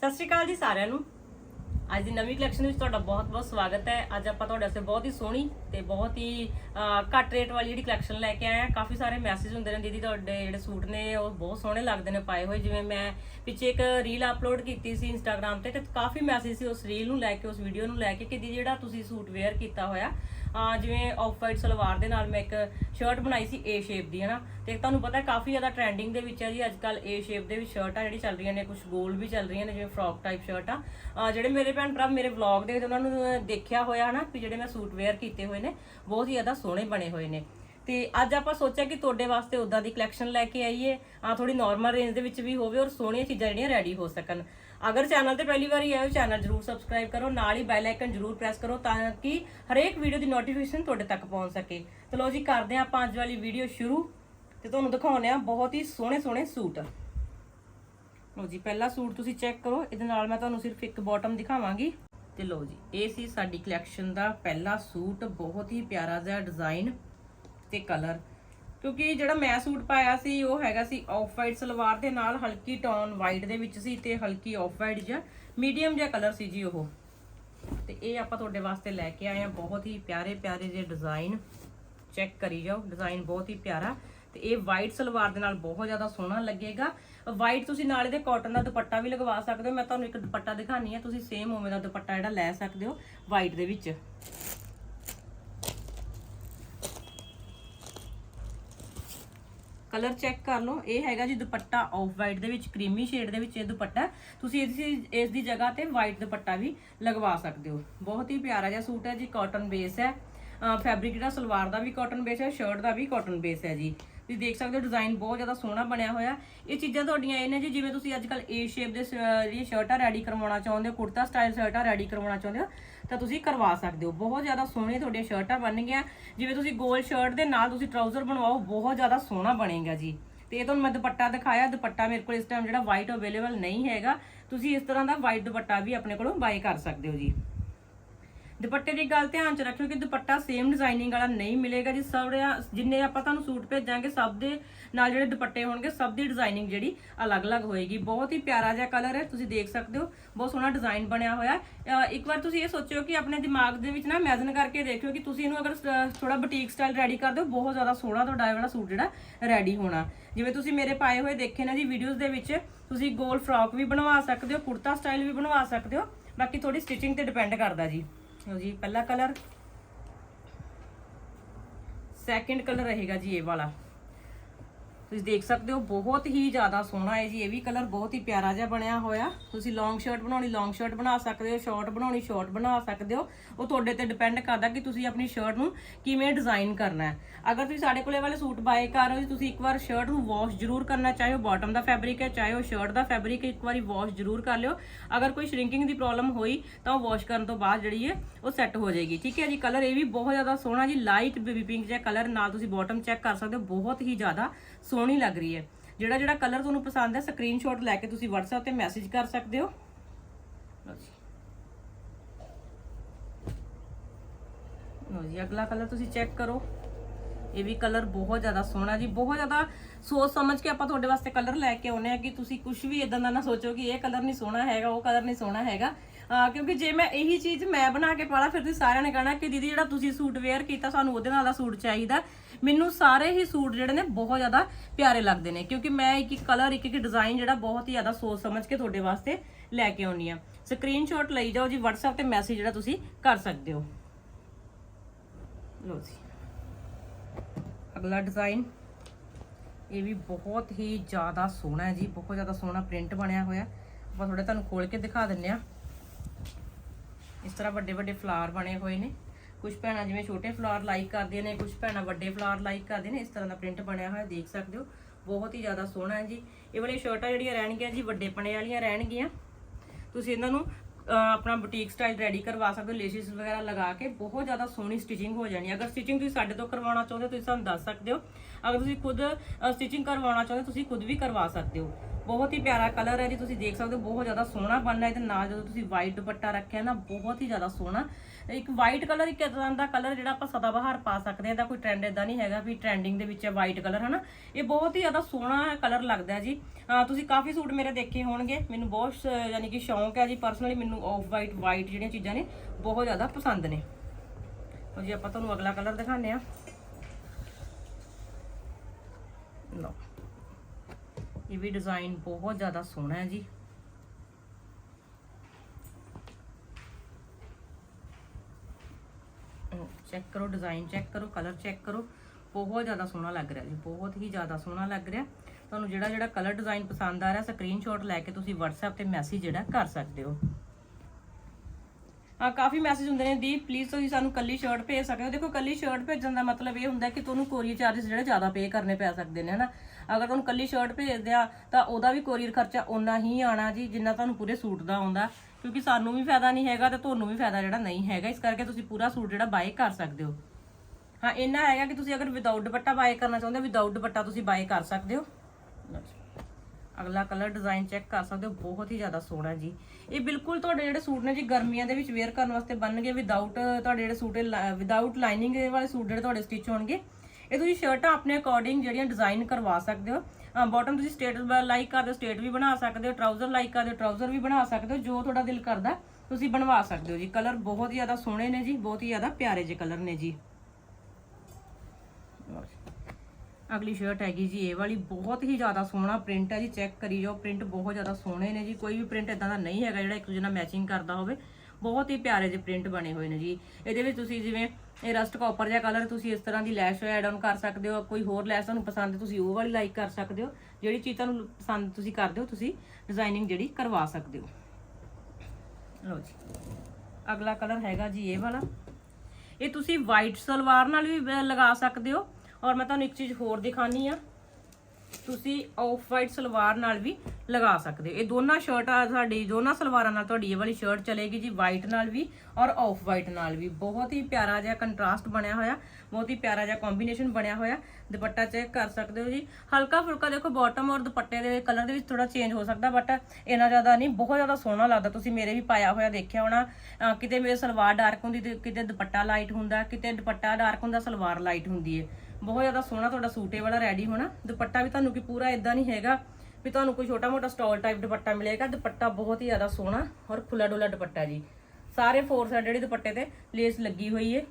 ਸਤਿ ਸ਼੍ਰੀ ਅਕਾਲ ਜੀ ਸਾਰਿਆਂ ਨੂੰ। ਅੱਜ ਦੀ ਨਵੀਂ ਕਲੈਕਸ਼ਨ ਵਿੱਚ ਤੁਹਾਡਾ ਬਹੁਤ-ਬਹੁਤ ਸਵਾਗਤ ਹੈ। ਅੱਜ ਆਪਾਂ ਤੁਹਾਡੇ ਵਾਸਤੇ ਬਹੁਤ ਹੀ ਸੋਹਣੀ ਤੇ ਬਹੁਤ ਹੀ ਘੱਟ ਰੇਟ ਵਾਲੀ ਜਿਹੜੀ ਕਲੈਕਸ਼ਨ ਲੈ ਕੇ ਆਏ ਆ ਕਾਫੀ ਸਾਰੇ ਮੈਸੇਜ ਹੁੰਦੇ ਨੇ, ਦੀਦੀ, ਤੁਹਾਡੇ ਜਿਹੜੇ ਸੂਟ ਨੇ, ਉਹ ਬਹੁਤ ਸੋਹਣੇ ਲੱਗਦੇ ਨੇ ਪਾਏ ਹੋਏ। ਜਿਵੇਂ ਮੈਂ ਪਿੱਛੇ ਇੱਕ ਰੀਲ ਅਪਲੋਡ ਕੀਤੀ ਸੀ ਇੰਸਟਾਗ੍ਰam ਤੇ ਤੇ ਕਾਫੀ ਮੈਸੇਜ ਸੀ ਉਸ ਰੀਲ ਨੂੰ ਲੈ ਕੇ, ਉਸ ਵੀਡੀਓ ਨੂੰ ਲੈ ਕੇ ਕਿ ਦੀਦੀ, ਜਿਹੜਾ ਤੁਸੀਂ ਸੂਟ ਵੇਅਰ ਕੀਤਾ ਹੋਇਆ ਜਿਵੇਂ ਆਫ ਵਾਈਟ ਸਲਵਾਰ ਦੇ ਨਾਲ ਮੈਂ ਇੱਕ ਸ਼ਰਟ ਬਣਾਈ ਸੀ ਏ ਸ਼ੇਪ ਦੀ, ਹਨਾ? ਤੇ ਤੁਹਾਨੂੰ ਪਤਾ ਕਾਫੀ ਜ਼ਿਆਦਾ ਟ੍ਰੈਂਡਿੰਗ ਦੇ ਵਿੱਚ ਹੈ ਜੀ ਅੱਜ ਕੱਲ ਏ ਸ਼ੇਪ ਦੇ ਵਿੱਚ ਸ਼ਰਟਾਂ ਜਿਹੜੀ ਚੱਲ ਰਹੀਆਂ ਨੇ ਕੁਝ ਗੋਲ ਵੀ ਚੱਲ ਰਹੀਆਂ ਨੇ, ਜਿਵੇਂ ਫਰੋਕ ਟਾਈਪ ਸ਼ਰਟਾਂ ਜਿਹੜੇ ਮੇਰੇ ਭੈਣ ਭਰਾ ਮੇਰੇ ਵਲੌਗ ਦੇਖਦੇ, ਉਹਨਾਂ ਨੂੰ ਦੇਖਿਆ ਹੋਇਆ ਹਨਾ, ਵੀ ਜਿਹੜੇ ਮੈਂ ਸੂਟ ਵੇਅਰ ਕੀਤੇ ਹੋਏ ਨੇ, ਬਹੁਤ ਹੀ ਜ਼ਿਆਦਾ ਸੋਹਣੇ ਬਣੇ ਹੋਏ ਨੇ। ਤੇ ਅੱਜ ਆਪਾਂ ਸੋਚਿਆ ਕਿ ਤੁਹਾਡੇ ਵਾਸਤੇ ਉਦਾਂ ਦੀ ਕਲੈਕਸ਼ਨ ਲੈ ਕੇ ਆਈਏ, ਆ ਥੋੜੀ ਨਾਰਮਲ ਰੇਂਜ ਦੇ ਵਿੱਚ ਵੀ ਹੋਵੇ ਔਰ ਸੋਹਣੀਆਂ ਚੀਜ਼ਾਂ ਜਿਹੜੀਆਂ ਰੈਡੀ ਹੋ ਸਕਣ। ਅਗਰ ਚੈਨਲ ਤੇ ਪਹਿਲੀ ਵਾਰੀ ਆਏ ਹੋ, ਚੈਨਲ ਜਰੂਰ ਸਬਸਕ੍ਰਾਈਬ ਕਰੋ, ਨਾਲ ਹੀ ਬੈਲ ਆਈਕਨ ਜਰੂਰ ਪ੍ਰੈਸ ਕਰੋ ਤਾਂ ਕਿ ਹਰੇਕ ਵੀਡੀਓ ਦੀ ਨੋਟੀਫਿਕੇਸ਼ਨ ਤੁਹਾਡੇ ਤੱਕ ਪਹੁੰਚ ਸਕੇ। ਤੇ ਲੋ ਜੀ, ਕਰਦੇ ਹਾਂ ਆਪਾਂ ਅੱਜ ਵਾਲੀ ਵੀਡੀਓ ਸ਼ੁਰੂ। ਤੇ ਤੁਹਾਨੂੰ ਦਿਖਾਉਂਦੇ ਆ ਬਹੁਤ ਹੀ ਸੋਹਣੇ ਸੋਹਣੇ ਸੂਟ। ਲੋ ਜੀ, ਪਹਿਲਾ ਸੂਟ ਤੁਸੀਂ ਚੈੱਕ ਕਰੋ। ਇਹਦੇ ਨਾਲ ਮੈਂ ਤੁਹਾਨੂੰ ਸਿਰਫ ਇੱਕ ਬਾਟਮ ਦਿਖਾਵਾਂਗੀ। ਤੇ ਲੋ ਜੀ, ਇਹ ਸੀ ਸਾਡੀ ਕਲੈਕਸ਼ਨ ਦਾ ਪਹਿਲਾ ਸੂਟ। ਬਹੁਤ ਹੀ ਪਿਆਰਾ ਜਿਹਾ ਡਿਜ਼ਾਈਨ ਤੇ ਕਲਰ ਕਿਉਂਕਿ ਜਿਹੜਾ ਮੈਂ ਸੂਟ ਪਾਇਆ ਸੀ, ਉਹ ਹੈਗਾ ਸੀ ਆਫ ਵਾਈਟ ਸਲਵਾਰ ਦੇ ਨਾਲ ਹਲਕੀ ਟੋਨ ਵਾਈਟ ਦੇ ਵਿੱਚ ਸੀ ਤੇ ਹਲਕੀ ਆਫ ਵਾਈਟ ਜਿਹਾ ਮੀਡੀਅਮ ਜਿਹਾ ਕਲਰ ਸੀ ਜੀ ਉਹ। ਤੇ ਇਹ ਆਪਾਂ ਤੁਹਾਡੇ ਵਾਸਤੇ ਲੈ ਕੇ ਆਏ ਆ ਬਹੁਤ ਹੀ ਪਿਆਰੇ ਪਿਆਰੇ ਜਿਹੇ ਡਿਜ਼ਾਈਨ ਚੈੱਕ ਕਰੀ ਜਾਓ ਡਿਜ਼ਾਈਨ ਬਹੁਤ ਹੀ ਪਿਆਰਾ। ਤੇ ਇਹ ਵਾਈਟ ਸਲਵਾਰ ਦੇ ਨਾਲ ਬਹੁਤ ਜ਼ਿਆਦਾ ਸੋਹਣਾ ਲੱਗੇਗਾ। ਵਾਈਟ ਤੁਸੀਂ ਨਾਲ ਇਹਦੇ ਕਾਟਨ ਦਾ ਦੁਪੱਟਾ ਵੀ ਲਗਵਾ ਸਕਦੇ ਹੋ। ਮੈਂ ਤੁਹਾਨੂੰ ਇੱਕ ਦੁਪੱਟਾ ਦਿਖਾਣੀ ਹੈ। ਤੁਸੀਂ ਸੇਮ ਉਵੇਂ ਦਾ ਦੁਪੱਟਾ ਜਿਹੜਾ ਲੈ ਸਕਦੇ ਹੋ ਵਾਈਟ ਦੇ ਵਿੱਚ। ਕਲਰ ਚੈੱਕ ਕਰ ਲਓ। ਇਹ ਹੈਗਾ ਜੀ ਦੁਪੱਟਾ ਆਫ ਵਾਈਟ ਦੇ ਵਿੱਚ ਕਰੀਮੀ ਸ਼ੇਡ ਦੇ ਵਿੱਚ ਇਹ ਦੁਪੱਟਾ। ਤੁਸੀਂ ਇਸ ਦੀ ਇਸ ਦੀ ਜਗ੍ਹਾ ਤੇ ਵਾਈਟ ਦੁਪੱਟਾ ਵੀ ਲਗਵਾ ਸਕਦੇ ਹੋ। ਬਹੁਤ ਹੀ ਪਿਆਰਾ ਜਿਹਾ ਸੂਟ ਹੈ ਜੀ ਕਾਟਨ ਬੇਸ ਹੈ। ਫੈਬਰਿਕ ਜਿਹੜਾ ਸਲਵਾਰ ਦਾ ਵੀ ਕਾਟਨ ਬੇਸ ਹੈ ਸ਼ਰਟ ਦਾ ਵੀ ਕਾਟਨ ਬੇਸ ਹੈ ਜੀ। ਤੁਸੀਂ ਦੇਖ ਸਕਦੇ ਹੋ ਡਿਜ਼ਾਈਨ ਬਹੁਤ ਜ਼ਿਆਦਾ ਸੋਹਣਾ ਬਣਿਆ ਹੋਇਆ। ਇਹ ਚੀਜ਼ਾਂ ਤੁਹਾਡੀਆਂ ਇਹ ਨੇ ਜੀ, ਜਿਵੇਂ ਤੁਸੀਂ ਅੱਜ ਕੱਲ ਏ ਸ਼ੇਪ ਦੇ ਸ- ਸ਼ਰਟਾਂ ਰੈਡੀ ਕਰਵਾਉਣਾ ਚਾਹੁੰਦੇ ਹੋ, ਕੁੜਤਾ ਸਟਾਈਲ ਸ਼ਰਟਾਂ ਰੈਡੀ ਕਰਵਾਉਣਾ ਚਾਹੁੰਦੇ ਹੋ ਤਾਂ ਤੁਸੀਂ ਕਰਵਾ ਸਕਦੇ ਹੋ। ਬਹੁਤ ਜ਼ਿਆਦਾ ਸੋਹਣੀਆਂ ਤੁਹਾਡੀਆਂ ਸ਼ਰਟਾਂ ਬਣਨਗੀਆਂ ਜਿਵੇਂ ਤੁਸੀਂ ਗੋਲ ਸ਼ਰਟ ਦੇ ਨਾਲ ਤੁਸੀਂ ਟਰਾਊਜ਼ਰ ਬਣਵਾਓ, ਬਹੁਤ ਜ਼ਿਆਦਾ ਸੋਹਣਾ ਬਣੇਗਾ ਜੀ। ਤੇ ਇਹ ਤੁਹਾਨੂੰ ਮੈਂ ਦੁਪੱਟਾ ਦਿਖਾਇਆ। ਦੁਪੱਟਾ ਮੇਰੇ ਕੋਲ ਇਸ ਟਾਈਮ ਜਿਹੜਾ ਵਾਈਟ ਅਵੇਲੇਬਲ ਨਹੀਂ ਹੈਗਾ। ਤੁਸੀਂ ਇਸ ਤਰ੍ਹਾਂ ਦਾ ਵਾਈਟ ਦੁਪੱਟਾ ਵੀ ਆਪਣੇ ਕੋਲੋਂ ਬਾਈ ਕਰ ਸਕਦੇ ਹੋ ਜੀ। ਦੁਪੱਟੇ ਦੀ ਗੱਲ ਧਿਆਨ ਚ ਰੱਖਿਓ ਕਿ ਦੁਪੱਟਾ ਸੇਮ ਡਿਜ਼ਾਈਨਿੰਗ ਵਾਲਾ ਨਹੀਂ ਮਿਲੇਗਾ ਜੀ। ਸਭ ਜਿੰਨੇ ਆਪਾਂ ਤੁਹਾਨੂੰ ਸੂਟ ਭੇਜਾਂਗੇ, ਸਭ ਦੇ ਨਾਲ ਜਿਹੜੇ ਦੁਪੱਟੇ ਹੋਣਗੇ, ਸਭ ਦੀ ਡਿਜ਼ਾਈਨਿੰਗ ਜਿਹੜੀ ਅਲੱਗ-ਅਲੱਗ ਹੋਏਗੀ। ਬਹੁਤ ਹੀ ਪਿਆਰਾ ਜਿਹਾ ਕਲਰ ਹੈ, ਤੁਸੀਂ ਦੇਖ ਸਕਦੇ ਹੋ। ਬਹੁਤ ਸੋਹਣਾ ਡਿਜ਼ਾਈਨ ਬਣਿਆ ਹੋਇਆ ਇੱਕ ਵਾਰ ਤੁਸੀਂ ਇਹ ਸੋਚਿਓ ਕਿ ਆਪਣੇ ਦਿਮਾਗ ਦੇ ਵਿੱਚ ਨਾ ਇਮੇਜਿਨ ਕਰਕੇ ਦੇਖਿਓ ਕਿ ਤੁਸੀਂ ਇਹਨੂੰ ਅਗਰ ਥੋੜਾ ਬੁਟੀਕ ਸਟਾਈਲ ਰੈਡੀ ਕਰ ਦਿਓ, ਬਹੁਤ ਜ਼ਿਆਦਾ ਸੋਹਣਾ ਤੁਹਾਡਾ ਇਹ ਵਾਲਾ ਸੂਟ ਜਿਹੜਾ ਰੈਡੀ ਹੋਣਾ। ਜਿਵੇਂ ਤੁਸੀਂ ਮੇਰੇ ਪਾਏ ਹੋਏ ਦੇਖੇ ਨੇ ਜੀ ਵੀਡੀਓਜ਼ ਦੇ ਵਿੱਚ, ਤੁਸੀਂ ਗੋਲ ਫਰੋਕ ਵੀ ਬਣਵਾ ਸਕਦੇ ਹੋ, ਕੁੜਤਾ ਸਟਾਈਲ ਵੀ ਬਣਵਾ ਸਕਦੇ ਹੋ। ਬਾਕੀ ਥੋੜੀ ਸਟਿਚਿੰਗ ਤੇ ਡਿਪੈਂਡ ਕਰਦਾ ਜੀ। ਲਓ ਜੀ ਪਹਿਲਾ ਕਲਰ ਸੈਕਿੰਡ ਕਲਰ ਰਹੇਗਾ ਜੀ ਇਹ ਵਾਲਾ। ਤੁਸੀਂ ਦੇਖ ਸਕਦੇ ਹੋ ਬਹੁਤ ਹੀ ਜ਼ਿਆਦਾ ਸੋਹਣਾ ਹੈ ਜੀ ਇਹ ਵੀ ਕਲਰ ਬਹੁਤ ਹੀ ਪਿਆਰਾ ਜਿਹਾ ਬਣਿਆ ਹੋਇਆ। ਤੁਸੀਂ ਲੌਂਗ ਸ਼ਰਟ ਬਣਾਉਣੀ ਲੌਂਗ ਸ਼ਰਟ ਬਣਾ ਸਕਦੇ ਹੋ ਸ਼ਾਰਟ ਬਣਾਉਣੀ ਸ਼ਾਰਟ ਬਣਾ ਸਕਦੇ ਹੋ। ਉਹ ਤੁਹਾਡੇ ਤੇ ਡਿਪੈਂਡ ਕਰਦਾ ਕਿ ਤੁਸੀਂ ਆਪਣੀ ਸ਼ਰਟ ਨੂੰ ਕਿਵੇਂ ਡਿਜ਼ਾਈਨ ਕਰਨਾ ਹੈ। ਅਗਰ ਤੁਸੀਂ ਸਾਡੇ ਕੋਲੇ ਵਾਲੇ ਸੂਟ ਬਾਏ ਕਰ ਰਹੇ ਹੋ ਜੀ, ਤੁਸੀਂ ਇੱਕ ਵਾਰ ਸ਼ਰਟ ਨੂੰ ਵਾਸ਼ ਜ਼ਰੂਰ ਕਰਨਾ ਚਾਹੇ ਉਹ ਬਾਟਮ ਦਾ ਫੈਬਰਿਕ ਹੈ ਚਾਹੇ ਉਹ ਸ਼ਰਟ ਦਾ ਫੈਬਰਿਕ ਹੈ ਇੱਕ ਵਾਰੀ ਵਾਸ਼ ਜ਼ਰੂਰ ਕਰ ਲਿਓ। ਅਗਰ ਕੋਈ ਸ਼ਰਿੰਕਿੰਗ ਦੀ ਪ੍ਰੋਬਲਮ ਹੋਈ ਤਾਂ ਉਹ ਵਾਸ਼ ਕਰਨ ਤੋਂ ਬਾਅਦ ਜਿਹੜੀ ਹੈ ਉਹ ਸੈੱਟ ਹੋ ਜਾਏਗੀ। ਠੀਕ ਹੈ ਜੀ ਕਲਰ ਇਹ ਵੀ ਬਹੁਤ ਜ਼ਿਆਦਾ ਸੋਹਣਾ ਜੀ ਲਾਈਟ ਬੇਬੀ ਪਿੰਕ ਜਿਹਾ ਕਲਰ ਨਾਲ ਤੁਸੀਂ ਬਾਟਮ ਚੈੱਕ ਕਰ ਸਕਦੇ ਹੋ ਬਹੁਤ ਹੀ ਜ਼ਿਆਦਾ ਸੋਹਣੀ ਲੱਗ ਰਹੀ ਹੈ। ਜਿਹੜਾ ਜਿਹੜਾ ਕਲਰ ਤੁਹਾਨੂੰ ਪਸੰਦ ਹੈ ਸਕਰੀਨਸ਼ਾਟ ਲੈ ਕੇ ਤੁਸੀਂ WhatsApp ਤੇ ਮੈਸੇਜ ਕਰ ਸਕਦੇ ਹੋ। ਲਓ ਜੀ। ਅਗਲਾ ਕਲਰ ਤੁਸੀਂ ਚੈੱਕ ਕਰੋ। ਇਹ ਵੀ ਕਲਰ ਬਹੁਤ ਜ਼ਿਆਦਾ ਸੋਹਣਾ ਜੀ, ਬਹੁਤ ਜ਼ਿਆਦਾ ਸੋਚ ਸਮਝ ਕੇ ਆਪਾਂ ਤੁਹਾਡੇ ਵਾਸਤੇ ਕਲਰ ਲੈ ਕੇ ਆਉਨੇ ਆ ਕਿ ਤੁਸੀਂ ਕੁਝ ਵੀ ਇਦਾਂ ਦਾ ਨਾ ਸੋਚੋ ਕਿ ਇਹ ਕਲਰ ਨਹੀਂ ਸੋਹਣਾ ਹੈਗਾ, ਉਹ ਕਲਰ ਨਹੀਂ ਸੋਹਣਾ ਹੈਗਾ। ਕਿਉਂਕਿ ਜੇ ਮੈਂ ਇਹੀ ਚੀਜ਼ ਮੈਂ ਬਣਾ ਕੇ ਪਾਲਾ, ਫਿਰ ਤੁਸੀਂ ਸਾਰਿਆਂ ਨੇ ਕਹਿਣਾ ਕਿ ਦੀਦੀ ਜਿਹੜਾ ਤੁਸੀਂ ਸੂਟ ਵੇਅਰ ਕੀਤਾ, ਸਾਨੂੰ ਉਹਦੇ ਨਾਲ ਦਾ ਸੂਟ ਚਾਹੀਦਾ। ਮੈਨੂੰ ਸਾਰੇ ਹੀ ਸੂਟ ਜਿਹੜੇ ਨੇ ਬਹੁਤ ਜ਼ਿਆਦਾ ਪਿਆਰੇ ਲੱਗਦੇ ਨੇ, ਕਿਉਂਕਿ ਮੈਂ ਇੱਕ ਇੱਕ ਕਲਰ ਇੱਕ ਇੱਕ ਡਿਜ਼ਾਈਨ ਜਿਹੜਾ ਬਹੁਤ ਹੀ ਜ਼ਿਆਦਾ ਸੋਚ ਸਮਝ ਕੇ ਤੁਹਾਡੇ ਵਾਸਤੇ ਲੈ ਕੇ ਆਉਣੀ ਆ ਸਕਰੀਨਸ਼ਾਟ ਲਈ ਜਾਓ ਜੀ, WhatsApp ਤੇ ਮੈਸੇਜ ਜਿਹੜਾ ਤੁਸੀਂ ਕਰ ਸਕਦੇ ਹੋ। ਲੋ ਜੀ। ਅਗਲਾ ਡਿਜ਼ਾਈਨ ਇਹ ਵੀ ਬਹੁਤ ਹੀ ਜ਼ਿਆਦਾ ਸੋਹਣਾ ਹੈ ਜੀ, ਬਹੁਤ ਜ਼ਿਆਦਾ ਸੋਹਣਾ ਪ੍ਰਿੰਟ ਬਣਿਆ ਹੋਇਆ। ਆਪਾਂ ਥੋੜਾ ਤੁਹਾਨੂੰ ਖੋਲ ਕੇ ਦਿਖਾ ਦਿੰਨੇ ਆ ਇਸ ਤਰ੍ਹਾਂ ਵੱਡੇ ਵੱਡੇ ਫਲਾਰ ਬਣੇ ਹੋਏ ਨੇ। ਕੁਝ ਭੈਣਾਂ ਜਿਵੇਂ ਛੋਟੇ ਫਲਾਰ ਲਾਈਕ ਕਰਦੀਆਂ ਨੇ ਕੁਝ ਭੈਣਾਂ ਵੱਡੇ ਫਲਾਰ ਲਾਈਕ ਕਰਦੀਆਂ ਨੇ, ਇਸ ਤਰ੍ਹਾਂ ਦਾ ਪ੍ਰਿੰਟ ਬਣਿਆ ਹੋਇਆ, ਦੇਖ ਸਕਦੇ ਹੋ। ਬਹੁਤ ਹੀ ਜ਼ਿਆਦਾ ਸੋਹਣਾ ਹੈ ਜੀ। ਇਹ ਵਾਲੀਆਂ ਸ਼ਰਟਾਂ ਜਿਹੜੀਆਂ ਰਹਿਣਗੀਆਂ ਜੀ ਵੱਡੇ ਪਣੇ ਵਾਲੀਆਂ ਰਹਿਣਗੀਆਂ। ਤੁਸੀਂ ਇਹਨਾਂ ਨੂੰ ਆਪਣਾ ਬੁਟੀਕ ਸਟਾਈਲ ਰੈਡੀ ਕਰਵਾ ਸਕਦੇ ਹੋ ਲੇਸਿਸ ਵਗੈਰਾ ਲਗਾ ਕੇ। ਬਹੁਤ ਜ਼ਿਆਦਾ ਸੋਹਣੀ ਸਟਿਚਿੰਗ ਹੋ ਜਾਣੀ। ਅਗਰ ਸਟਿਚਿੰਗ ਤੁਸੀਂ ਸਾਡੇ ਤੋਂ ਕਰਵਾਉਣਾ ਚਾਹੁੰਦੇ ਹੋ, ਤੁਸੀਂ ਸਾਨੂੰ ਦੱਸ ਸਕਦੇ ਹੋ। ਅਗਰ ਤੁਸੀਂ ਖੁਦ ਸਟਿਚਿੰਗ ਕਰਵਾਉਣਾ ਚਾਹੁੰਦੇ ਹੋ, ਤੁਸੀਂ ਖੁਦ ਵੀ ਕਰਵਾ ਸਕਦੇ ਹੋ। ਬਹੁਤ ਹੀ ਪਿਆਰਾ ਕਲਰ ਹੈ ਜੀ, ਤੁਸੀਂ ਦੇਖ ਸਕਦੇ ਹੋ, ਬਹੁਤ ਜ਼ਿਆਦਾ ਸੋਹਣਾ ਬਣਨਾ ਹੈ ਤੇ ਨਾਲ, ਜਦੋਂ ਤੁਸੀਂ ਵਾਈਟ ਦੁਪੱਟਾ ਰੱਖਿਆ ਨਾ, ਬਹੁਤ ਹੀ ਜ਼ਿਆਦਾ ਸੋਹਣਾ। ਇੱਕ ਵਾਈਟ ਕਲਰ ਇੱਕ ਇਦਾਂ ਦਾ ਕਲਰ ਜਿਹੜਾ ਆਪਾਂ ਸਦਾਬਹਾਰ ਪਾ ਸਕਦੇ ਹਾਂ, ਇਹਦਾ ਕੋਈ ਟ੍ਰੈਂਡ ਇਦਾਂ ਨਹੀਂ ਹੈਗਾ ਵੀ ਟ੍ਰੈਂਡਿੰਗ ਦੇ ਵਿੱਚ ਹੈ ਵਾਈਟ ਕਲਰ ਹਨਾ? ਇਹ ਬਹੁਤ ਹੀ ਜ਼ਿਆਦਾ ਸੋਹਣਾ ਕਲਰ ਲੱਗਦਾ ਹੈ ਜੀ। ਤੁਸੀਂ ਕਾਫੀ ਸੂਟ ਮੇਰੇ ਦੇਖੇ ਹੋਣਗੇ, ਮੈਨੂੰ ਬਹੁਤ ਸ਼- ਯਾਨੀ ਕਿ ਸ਼ੌਂਕ ਹੈ ਜੀ ਪਰਸਨਲੀ ਮੈਨੂੰ ਆਫ ਵਾਈਟ ਵਾਈਟ ਜਿਹੜੀਆਂ ਚੀਜ਼ਾਂ ਨੇ, ਬਹੁਤ ਜ਼ਿਆਦਾ ਪਸੰਦ ਨੇ। ਹੁਣ ਜੀ, ਆਪਾਂ ਤੁਹਾਨੂੰ ਅਗਲਾ ਕਲਰ ਦਿਖਾਉਂਦੇ ਆ ਲਓ। ਇਹ ਵੀ ਡਿਜ਼ਾਈਨ ਬਹੁਤ ਜ਼ਿਆਦਾ ਸੋਹਣਾ ਹੈ ਜੀ। ਚੈੱਕ ਕਰੋ ਡਿਜ਼ਾਈਨ ਚੈੱਕ ਕਰੋ ਕਲਰ ਚੈੱਕ ਕਰੋ। ਬਹੁਤ ਜ਼ਿਆਦਾ ਸੋਹਣਾ ਲੱਗ ਰਿਹਾ ਜੀ, ਬਹੁਤ ਹੀ ਜ਼ਿਆਦਾ ਸੋਹਣਾ ਲੱਗ ਰਿਹਾ। ਤੁਹਾਨੂੰ ਜਿਹੜਾ ਜਿਹੜਾ ਕਲਰ ਡਿਜ਼ਾਈਨ ਪਸੰਦ ਆ ਰਿਹਾ ਸਕਰੀਨਸ਼ਾਟ ਲੈ ਕੇ ਤੁਸੀਂ WhatsApp ਤੇ ਮੈਸੇਜ ਜਿਹੜਾ ਕਰ ਸਕਦੇ ਹੋ। ਆ ਕਾਫੀ ਮੈਸੇਜ ਹੁੰਦੇ ਨੇ ਦੀ ਪਲੀਜ਼ ਤੁਸੀਂ ਸਾਨੂੰ ਕੱਲੀ ਸ਼ਰਟ ਭੇਜ ਸਕਦੇ ਹੋ? ਦੇਖੋ, ਕੱਲੀ ਸ਼ਰਟ ਭੇਜਣ ਦਾ ਮਤਲਬ ਇਹ ਹੁੰਦਾ ਕਿ ਤੁਹਾਨੂੰ ਕੋਰੀਅਰ ਚਾਰजेस ਜਿਹੜੇ ਜ਼ਿਆਦਾ ਪੇ ਕਰਨੇ ਪੈ ਸਕਦੇ ਨੇ, ਹਨਾ? ਅਗਰ ਤੁਹਾਨੂੰ ਕੱਲੀ ਸ਼ਰਟ ਭੇਜਦੇ ਆ, ਤਾਂ ਉਹਦਾ ਵੀ ਕੋਰੀਅਰ ਖਰਚਾ ਓਨਾ ਹੀ ਆਣਾ ਜੀ, ਜਿੰਨਾ ਤੁਹਾਨੂੰ ਪੂਰੇ ਸੂਟ ਦਾ ਆਉਂਦਾ। ਕਿਉਂਕਿ ਸਾਨੂੰ ਵੀ ਫਾਇਦਾ ਨਹੀਂ ਹੈਗਾ ਤੇ ਤੁਹਾਨੂੰ ਵੀ ਫਾਇਦਾ ਜਿਹੜਾ ਨਹੀਂ ਹੈਗਾ। ਇਸ ਕਰਕੇ ਤੁਸੀਂ ਪੂਰਾ ਸੂਟ ਜਿਹੜਾ ਬਾਏ ਕਰ ਸਕਦੇ ਹੋ। ਹਾਂ, ਇੰਨਾ ਹੈਗਾ ਕਿ ਤੁਸੀਂ ਅਗਰ ਵਿਦਆਊਟ ਦੁਪੱਟਾ ਬਾਏ ਕਰਨਾ ਚਾਹੁੰਦੇ ਹੋ ਵਿਦਆਊਟ ਦੁਪੱਟਾ ਤੁਸੀਂ ਬਾਏ ਕਰ ਸਕਦੇ ਹੋ। ਅਗਲਾ ਕਲਰ ਡਿਜ਼ਾਈਨ ਚੈੱਕ ਕਰ ਸਕਦੇ ਹੋ, ਬਹੁਤ ਹੀ ਜ਼ਿਆਦਾ ਸੋਹਣਾ ਜੀ। ਇਹ ਬਿਲਕੁਲ ਤੁਹਾਡੇ ਜਿਹੜੇ ਸੂਟ ਨੇ ਜੀ, ਗਰਮੀਆਂ ਦੇ ਵਿੱਚ ਵੇਅਰ ਕਰਨ ਵਾਸਤੇ ਬਣਨਗੇ। ਵਿਦਆਊਟ ਤੁਹਾਡੇ ਜਿਹੜੇ ਸੂਟ ਵਿਦਆਊਟ ਲਾਈਨਿੰਗ ਵਾਲੇ ਸੂਟ ਜਿਹੜੇ ਤੁਹਾਡੇ ਸਟਿਚ ਹੋਣਗੇ ਇਹ ਤੁਸੀਂ ਸ਼ਰਟਾਂ ਆਪਣੇ ਅਕੋਰਡਿੰਗ ਜਿਹੜੀਆਂ ਡਿਜ਼ਾਈਨ ਕਰਵਾ ਸਕਦੇ ਹੋ। ਬਾਟਮ ਤੁਸੀਂ ਸਟੇਟ ਲਾਈਕ ਕਰਦੇ ਹੋ ਸਟੇਟ ਵੀ ਬਣਾ ਸਕਦੇ ਹੋ ਟਰਾਊਜ਼ਰ ਲਾਈਕ ਕਰਦੇ ਹੋ ਟਰਾਊਜ਼ਰ ਵੀ ਬਣਾ ਸਕਦੇ ਹੋ, ਜੋ ਤੁਹਾਡਾ ਦਿਲ ਕਰਦਾ, ਤੁਸੀਂ ਬਣਵਾ ਸਕਦੇ ਹੋ ਜੀ। ਕਲਰ ਬਹੁਤ ਹੀ ਜ਼ਿਆਦਾ ਸੋਹਣੇ ਨੇ ਜੀ, ਬਹੁਤ ਹੀ ਜ਼ਿਆਦਾ ਪਿਆਰੇ ਜਿਹੇ ਕਲਰ ਨੇ ਜੀ। ਜੀ। ਅਗਲੀ ਸ਼ਰਟ ਹੈਗੀ ਜੀ, ਇਹ ਵਾਲੀ ਬਹੁਤ ਹੀ ਜ਼ਿਆਦਾ ਸੋਹਣਾ ਪ੍ਰਿੰਟ ਹੈ ਜੀ ਚੈੱਕ ਕਰੀ ਜਾਓ ਪ੍ਰਿੰਟ ਬਹੁਤ ਜ਼ਿਆਦਾ ਸੋਹਣੇ ਨੇ ਜੀ। ਕੋਈ ਵੀ ਪ੍ਰਿੰਟ ਇਦਾਂ ਦਾ ਨਹੀਂ ਹੈਗਾ ਜਿਹੜਾ ਇੱਕ ਦੂਜੇ ਨਾਲ ਮੈਚਿੰਗ ਕਰਦਾ ਹੋਵੇ। ਬਹੁਤ ਹੀ ਪਿਆਰੇ ਜਿਹੇ ਪ੍ਰਿੰਟ ਬਣੇ ਹੋਏ ਨੇ ਜੀ। ਇਹਦੇ ਵਿੱਚ ਤੁਸੀਂ ਜਿਵੇਂ ਇਹ ਰਸਟ ਕਾਪਰ ਜਿਹਾ ਕਲਰ ਤੁਸੀਂ ਇਸ ਤਰ੍ਹਾਂ ਦੀ ਲੈਸ਼ ਐਡ ਆਨ ਕਰ ਸਕਦੇ ਹੋ। ਕੋਈ ਹੋਰ ਲੈਸ਼ ਤੁਹਾਨੂੰ ਪਸੰਦ ਤੁਸੀਂ ਉਹ ਵਾਲੀ ਲਾਈਕ ਕਰ ਸਕਦੇ ਹੋ। ਜਿਹੜੀ ਚੀਜ਼ ਤੁਹਾਨੂੰ ਪਸੰਦ ਤੁਸੀਂ ਕਰਦੇ ਹੋ, ਤੁਸੀਂ ਡਿਜ਼ਾਈਨਿੰਗ ਜਿਹੜੀ ਕਰਵਾ ਸਕਦੇ ਹੋ। ਲਓ ਜੀ। ਅਗਲਾ ਕਲਰ ਹੈਗਾ ਜੀ ਇਹ ਵਾਲਾ। ਇਹ ਤੁਸੀਂ ਵਾਈਟ ਸਲਵਾਰ ਨਾਲ ਵੀ ਲਗਾ ਸਕਦੇ ਹੋ। ਔਰ ਮੈਂ ਤੁਹਾਨੂੰ ਇੱਕ ਚੀਜ਼ ਹੋਰ ਦਿਖਾਣੀ ਆ। ਤੁਸੀਂ ਆਫ ਵਾਈਟ ਸਲਵਾਰ ਨਾਲ ਵੀ ਲਗਾ ਸਕਦੇ ਹੋ। ਇਹ ਦੋਨਾਂ ਸ਼ਰਟਾਂ ਸਾਡੀ, ਦੋਨਾਂ ਸਲਵਾਰਾਂ ਨਾਲ ਤੁਹਾਡੀ ਇਹ ਵਾਲੀ ਸ਼ਰਟ ਚਲੇਗੀ ਜੀ ਵਾਈਟ ਨਾਲ ਵੀ ਔਰ ਆਫ ਵਾਈਟ ਨਾਲ ਵੀ। ਬਹੁਤ ਹੀ ਪਿਆਰਾ ਜਿਹਾ ਕੰਟਰਾਸਟ ਬਣਿਆ ਹੋਇਆ, ਬਹੁਤ ਹੀ ਪਿਆਰਾ ਜਿਹਾ ਕੰਬੀਨੇਸ਼ਨ ਬਣਿਆ ਹੋਇਆ। ਦੁਪੱਟਾ ਚੈੱਕ ਕਰ ਸਕਦੇ ਹੋ ਜੀ। ਹਲਕਾ ਫੁਲਕਾ ਦੇਖੋ ਬਾਟਮ ਔਰ ਦੁਪੱਟੇ ਦੇ ਕਲਰ ਦੇ ਵਿੱਚ ਥੋੜਾ ਚੇਂਜ ਹੋ ਸਕਦਾ ਬਟ ਇਹਨਾਂ ਜ਼ਿਆਦਾ ਨਹੀਂ, ਬਹੁਤ ਜ਼ਿਆਦਾ ਸੋਹਣਾ ਲੱਗਦਾ। ਤੁਸੀਂ ਮੇਰੇ ਵੀ ਪਾਇਆ ਹੋਇਆ ਦੇਖਿਆ ਹੋਣਾ ਕਿਤੇ ਮੇਰੇ ਸਲਵਾਰ ਡਾਰਕ ਹੁੰਦੀ ਤੇ ਕਿਤੇ ਦੁਪੱਟਾ ਲਾਈਟ ਹੁੰਦਾ, ਕਿਤੇ ਦੁਪੱਟਾ ਡਾਰਕ ਹੁੰਦਾ, ਸਲਵਾਰ ਲਾਈਟ ਹੁੰਦੀ ਹੈ ਬਹੁਤ ਜ਼ਿਆਦਾ ਸੋਹਣਾ ਤੁਹਾਡਾ ਸੂਟੇ ਵਾਲਾ ਰੈਡੀ ਹੋਣਾ। ਦੁਪੱਟਾ ਵੀ ਤੁਹਾਨੂੰ ਕਿ ਪੂਰਾ ਇਦਾਂ ਨਹੀਂ ਹੈਗਾ ਵੀ ਤੁਹਾਨੂੰ ਕੋਈ ਛੋਟਾ ਮੋਟਾ ਸਟਾਲ ਟਾਈਪ ਦੁਪੱਟਾ ਮਿਲੇਗਾ। ਦੁਪੱਟਾ ਬਹੁਤ ਹੀ ਜ਼ਿਆਦਾ ਸੋਹਣਾ ਔਰ ਖੁੱਲਾ ਡੁੱਲਾ ਦੁਪੱਟਾ ਜੀ। ਸਾਰੇ ਫੋਰ ਸਾਈਡ ਜਿਹੜੀ ਦੁਪੱਟੇ ਤੇ ਲੇਸ ਲੱਗੀ ਹੋਈ ਹੈ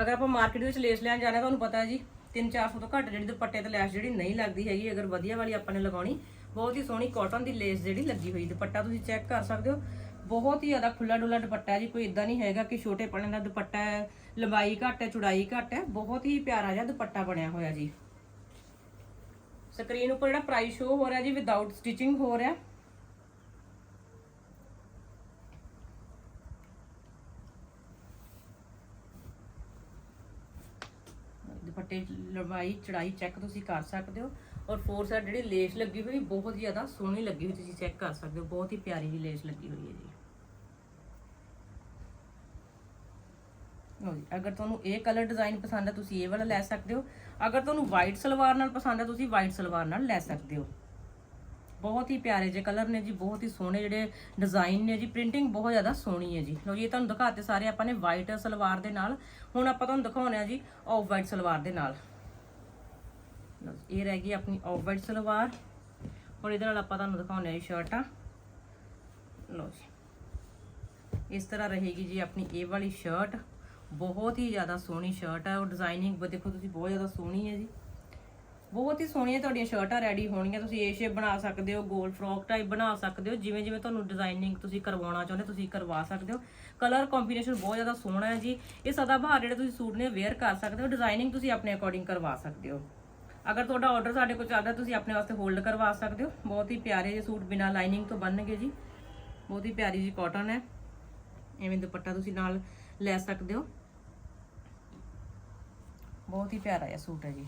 ਅਗਰ ਆਪਾਂ ਮਾਰਕੀਟ ਵਿੱਚ ਲੇਸ ਲੈਣ ਜਾਣਾ, ਤੁਹਾਨੂੰ ਪਤਾ ਹੈ ਜੀ 3-400 ਤੋਂ ਘੱਟ ਜਿਹੜੀ ਦੁਪੱਟੇ ਤੇ ਲੈਸ ਜਿਹੜੀ ਨਹੀਂ ਲੱਗਦੀ ਹੈਗੀ, ਅਗਰ ਵਧੀਆ ਵਾਲੀ ਆਪਾਂ ਨੇ ਲਗਾਉਣੀ, ਬਹੁਤ ਹੀ ਸੋਹਣੀ ਕਾਟਨ ਦੀ ਲੇਸ ਜਿਹੜੀ ਲੱਗੀ ਹੋਈ, ਦੁਪੱਟਾ ਤੁਸੀਂ ਚੈੱਕ ਕਰ ਸਕਦੇ ਹੋ। ਬਹੁਤ ਹੀ ਜ਼ਿਆਦਾ ਖੁੱਲਾ ਡੁੱਲਾ ਦੁਪੱਟਾ ਜੀ, ਕੋਈ ਇਦਾਂ ਨਹੀਂ ਹੈਗਾ ਕਿ ਛੋਟੇ ਪਣੇ ਦਾ ਦੁਪੱਟਾ ਹੈ, ਲੰਬਾਈ ਘੱਟ ਹੈ, ਚੌੜਾਈ ਘੱਟ ਹੈ, ਬਹੁਤ ਹੀ ਪਿਆਰਾ ਜਿਹਾ ਦੁਪੱਟਾ ਬਣਿਆ ਹੋਇਆ ਜੀ। ਸਕਰੀਨ ਉੱਪਰ ਜਿਹੜਾ ਪ੍ਰਾਈਸ ਸ਼ੋ ਹੋ ਰਿਹਾ ਜੀ ਵਿਦਆਊਟ ਸਟਿਚਿੰਗ ਹੋ ਰਿਹਾ। ਦੁਪੱਟੇ ਦੀ ਲੰਬਾਈ, ਚੜਾਈ ਚੈੱਕ ਤੁਸੀਂ ਕਰ ਸਕਦੇ ਹੋ। ਔਰ ਫੋਰ ਸਾਈਡ ਜਿਹੜੀ ਲੇਸ ਲੱਗੀ ਹੋਈ, ਬਹੁਤ ਜ਼ਿਆਦਾ ਸੋਹਣੀ ਲੱਗੀ ਹੋਈ, ਤੁਸੀਂ ਚੈੱਕ ਕਰ ਸਕਦੇ ਹੋ, ਬਹੁਤ ਹੀ ਪਿਆਰੀ ਜੀ ਲੇਸ ਲੱਗੀ ਹੋਈ ਹੈ ਜੀ। ਲਓ ਜੀ, ਅਗਰ ਤੁਹਾਨੂੰ ਇਹ ਕਲਰ ਡਿਜ਼ਾਈਨ ਪਸੰਦ ਹੈ, ਤੁਸੀਂ ਇਹ ਵਾਲਾ ਲੈ ਸਕਦੇ ਹੋ। ਅਗਰ ਤੁਹਾਨੂੰ ਵਾਈਟ ਸਲਵਾਰ ਨਾਲ ਪਸੰਦ ਹੈ, ਤੁਸੀਂ ਵਾਈਟ ਸਲਵਾਰ ਨਾਲ ਲੈ ਸਕਦੇ ਹੋ। ਬਹੁਤ ਹੀ ਪਿਆਰੇ ਜਿਹੇ ਕਲਰ ਨੇ ਜੀ, ਬਹੁਤ ਹੀ ਸੋਹਣੇ ਜਿਹੜੇ ਡਿਜ਼ਾਈਨ ਨੇ ਜੀ ਪ੍ਰਿੰਟਿੰਗ ਬਹੁਤ ਜ਼ਿਆਦਾ ਸੋਹਣੀ ਹੈ ਜੀ। ਲਓ ਜੀ, ਇਹ ਤੁਹਾਨੂੰ ਦਿਖਾਤੇ ਸਾਰੇ ਆਪਾਂ ਨੇ ਵਾਈਟ ਸਲਵਾਰ ਦੇ ਨਾਲ। ਹੁਣ ਆਪਾਂ ਤੁਹਾਨੂੰ ਦਿਖਾਉਣੇ ਆ ਜੀ ਆਫ ਵਾਈਟ ਸਲਵਾਰ ਦੇ ਨਾਲ। ਲਓ ਇਹ ਰਹਿ ਗਈ ਆਪਣੀ ਆਫ ਵਾਈਟ ਸਲਵਾਰ। ਹੁਣ ਇਹਦੇ ਨਾਲ ਆਪਾਂ ਤੁਹਾਨੂੰ ਦਿਖਾਉਂਦੇ ਆ ਜੀ ਸ਼ਰਟਾਂ। ਲਓ ਜੀ। ਇਸ ਤਰ੍ਹਾਂ ਰਹੇਗੀ ਜੀ ਆਪਣੀ ਇਹ ਵਾਲੀ ਸ਼ਰਟ। ਬਹੁਤ ਹੀ ਜ਼ਿਆਦਾ ਸੋਹਣੀ ਸ਼ਰਟ ਹੈ। ਉਹ ਡਿਜ਼ਾਈਨਿੰਗ ਦੇਖੋ ਤੁਸੀਂ ਬਹੁਤ ਜ਼ਿਆਦਾ ਸੋਹਣੀ ਹੈ ਜੀ। ਬਹੁਤ ਹੀ ਸੋਹਣੀਆਂ ਤੁਹਾਡੀਆਂ ਸ਼ਰਟਾਂ ਰੈਡੀ ਹੋਣਗੀਆਂ। ਤੁਸੀਂ ਏ ਸ਼ੇਪ ਬਣਾ ਸਕਦੇ ਹੋ, ਗੋਲ ਫਰੋਕ ਟਾਈਪ ਬਣਾ ਸਕਦੇ ਹੋ। ਜਿਵੇਂ ਜਿਵੇਂ ਤੁਹਾਨੂੰ ਡਿਜ਼ਾਈਨਿੰਗ ਤੁਸੀਂ ਕਰਵਾਉਣਾ ਚਾਹੁੰਦੇ ਤੁਸੀਂ ਕਰਵਾ ਸਕਦੇ ਹੋ। ਕਲਰ ਕੰਬੀਨੇਸ਼ਨ ਬਹੁਤ ਜ਼ਿਆਦਾ ਸੋਹਣਾ ਹੈ ਜੀ। ਇਹ ਸਦਾ ਬਹਾਰ ਜਿਹੜੇ ਤੁਸੀਂ ਸੂਟ ਨੇ ਵੇਅਰ ਕਰ ਸਕਦੇ ਹੋ। ਡਿਜ਼ਾਈਨਿੰਗ ਤੁਸੀਂ ਆਪਣੇ ਅਕੋਰਡਿੰਗ ਕਰਵਾ ਸਕਦੇ ਹੋ। ਅਗਰ ਤੁਹਾਡਾ ਆਰਡਰ ਸਾਡੇ ਕੋਲ ਚੱਲਦਾ, ਤੁਸੀਂ ਆਪਣੇ ਵਾਸਤੇ ਹੋਲਡ ਕਰਵਾ ਸਕਦੇ ਹੋ। ਬਹੁਤ ਹੀ ਪਿਆਰੇ ਜਿਹੇ ਸੂਟ ਬਿਨਾ ਲਾਈਨਿੰਗ ਤੋਂ ਬਣਨਗੇ ਜੀ। ਬਹੁਤ ਹੀ ਪਿਆਰੀ ਜੀ ਕਾਟਨ ਹੈ। ਐਵੇਂ ਦੁਪੱਟਾ ਤੁਸੀਂ ਨਾਲ ਲੈ ਸਕਦੇ ਹੋ। ਬਹੁਤ ਹੀ ਪਿਆਰਾ ਜਿਹਾ ਸੂਟ ਹੈ ਜੀ।